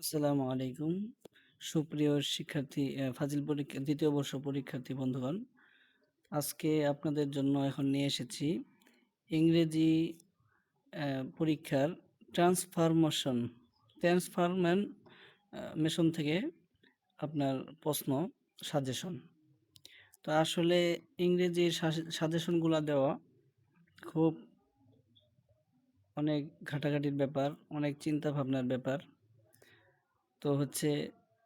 আসসালামু আলাইকুম। সুপ্রিয় শিক্ষার্থী ফাজিল পরীক্ষা ২য় বর্ষ পরীক্ষার্থী বন্ধুগণ। আজকে আপনাদের জন্য এখন নিয়ে এসেছি ইংরেজি পরীক্ষার ট্রান্সফরমেশন ট্রান্সফরমেন মেশন থেকে আপনার প্রশ্ন সাজেশন। তো আসলে ইংরেজির সাজেশনগুলো দেওয়া খুব অনেক ঘাটাঘাটির ব্যাপার, অনেক চিন্তা ভাবনার ব্যাপার। তো হচ্ছে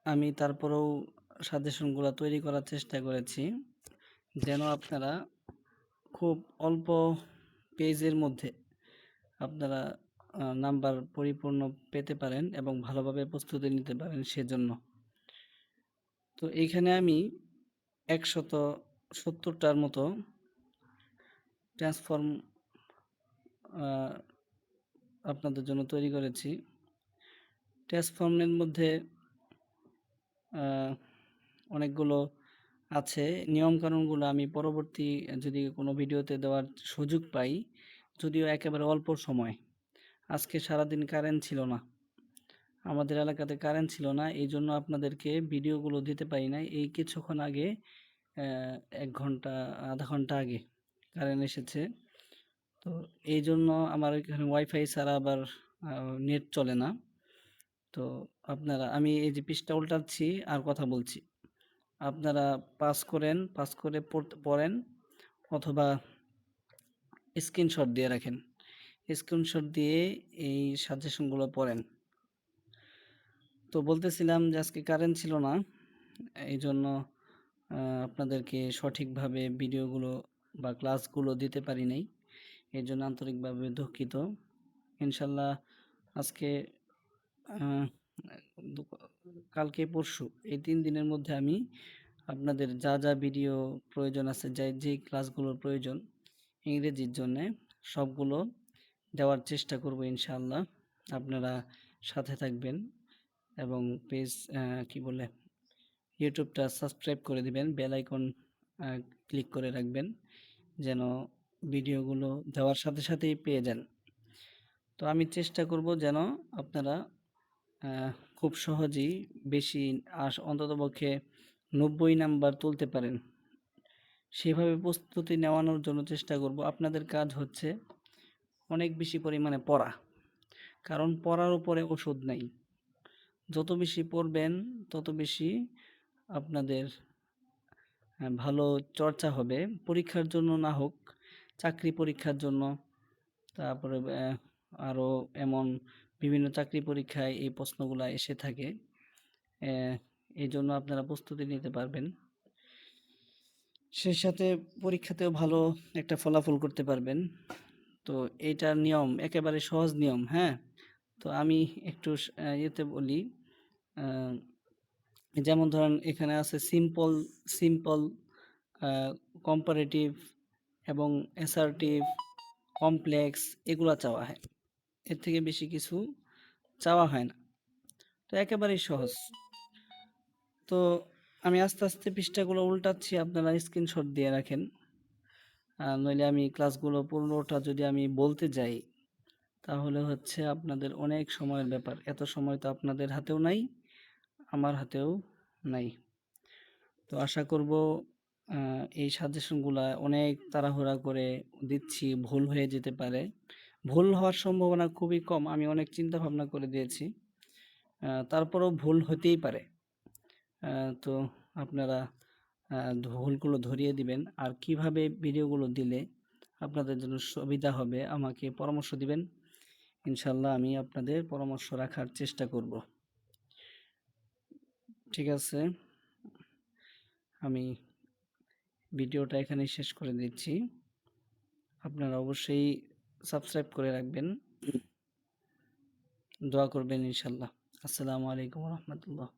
আমি তারপরেও সাজেশনগুলো তৈরি করার চেষ্টা করেছি। যেন আপনারা খুব অল্প পেজের মধ্যে আপনারা নাম্বার পরিপূর্ণ পেতে পারেন এবং ভালোভাবে প্রস্তুতি নিতে পারেন সেজন্য। তো এইখানে আমি একশত সত্তরটার মতো ট্রান্সফর্ম আপনাদের জন্য তৈরি করেছি। ট্রান্সফর্মের মধ্যে অনেকগুলো আছে। নিয়মকানুনগুলো আমি পরবর্তী যদি কোনো ভিডিওতে দেওয়ার সুযোগ পাই, যদিও একেবারে অল্প সময়। আজকে সারাদিন কারেন্ট ছিল না। আমাদের এলাকাতে কারেন্ট ছিল না এই জন্য আপনাদেরকে ভিডিওগুলো দিতে পারি না এই কিছুক্ষণ আগে এক ঘণ্টা, আধা ঘণ্টা আগে কারেন্ট এসেছে। তো এই জন্য আমার এখানে ওয়াইফাই ছাড়া আবার নেট চলে না। তো আপনারা, আমি এই যে পৃষ্ঠা উল্টাচ্ছি আর কথা বলছি। আপনারা পাস করেন পাস করে পড়েন অথবা স্ক্রিনশট দিয়ে রাখেন। স্ক্রিনশট দিয়ে এই সাজেশনগুলো পড়েন। তো বলতেছিলাম যে আজকে কারেন্ট ছিল না এই জন্য আপনাদেরকে সঠিকভাবে ভিডিওগুলো বা ক্লাসগুলো দিতে পারি নাই। এই জন্য আন্তরিকভাবে দুঃখিত। ইনশাল্লাহ আজকে কালকে পরশু এই তিন দিনের মধ্যে আমি আপনাদের যা যা ভিডিও প্রয়োজন আছে, যা, যে ক্লাসগুলোর প্রয়োজন ইংরেজির জন্যে সবগুলো দেওয়ার চেষ্টা করব ইনশাআল্লাহ। আপনারা সাথে থাকবেন এবং পেজ কি বলে, ইউটিউবটা সাবস্ক্রাইব করে দিবেন বেল আইকন ক্লিক করে রাখবেন যেন ভিডিওগুলো দেওয়ার সাথে সাথেই পেয়ে যান। তো আমি চেষ্টা করব যেন আপনারা খুব সহজেই বেশি আস অন্ততপক্ষে নব্বই নাম্বার তুলতে পারেন। সেভাবে প্রস্তুতি নেওয়ানোর জন্য চেষ্টা করব। আপনাদের কাজ হচ্ছে অনেক বেশি পরিমাণে পড়া, কারণ পড়ার উপরে ওষুধ নেই। যত বেশি পড়বেন, তত বেশি আপনাদের ভালো চর্চা হবে। পরীক্ষার জন্য না হোক, চাকরি পরীক্ষার জন্য, তারপরে আরও এমন বিভিন্ন চাকরি পরীক্ষায় এই প্রশ্নগুলো এসে থাকে। এই জন্য আপনারা প্রস্তুতি নিতে পারবেন। সেই সাথে পরীক্ষাতেও ভালো একটা ফলাফল করতে পারবেন। তো এইটার নিয়ম, একেবারে সহজ নিয়ম হ্যাঁ? তো আমি একটু ইয়েতে বলি যেমন ধরেন এখানে আছে সিম্পল সিম্পল কম্পারেটিভ এবং অ্যাসার্টিভ কমপ্লেক্স এগুলো চাওয়া হয়। এর থেকে বেশি কিছু চাওয়া হয় না। তো একেবারেই সহজ। তো আমি আস্তে আস্তে পৃষ্ঠাগুলো উল্টাচ্ছি, আপনারা স্ক্রিনশট দিয়ে রাখেন। নইলে আমি ক্লাসগুলো পনেরোটা যদি আমি বলতে যাই, তাহলে হচ্ছে আপনাদের অনেক সময়ের ব্যাপার। এত সময় তো আপনাদের হাতেও নাই, আমার হাতেও নাই। তো আশা করব এই সাজেশনগুলো অনেক তাড়াহুড়া করে দিচ্ছি, ভুল হয়ে যেতে পারে। ভুল হওয়ার সম্ভাবনা খুবই কম, আমি অনেক চিন্তা ভাবনা করে দিয়েছি। তারপরেও ভুল হতেই পারে। তো আপনারা ভুলগুলো ধরিয়ে দিবেন। আর কীভাবে ভিডিওগুলো দিলে আপনাদের জন্য সুবিধা হবে, আমাকে পরামর্শ দিবেন। ইনশাল্লাহ আমি আপনাদের পরামর্শ রাখার চেষ্টা করব। ঠিক আছে? আমি ভিডিওটা এখানে শেষ করে দিচ্ছি। আপনারা অবশ্যই সাবস্ক্রাইব করে রাখবেন। দোয়া করবেন ইনশাল্লাহ। আসসালামু আলাইকুম রহমতুল্লাহ।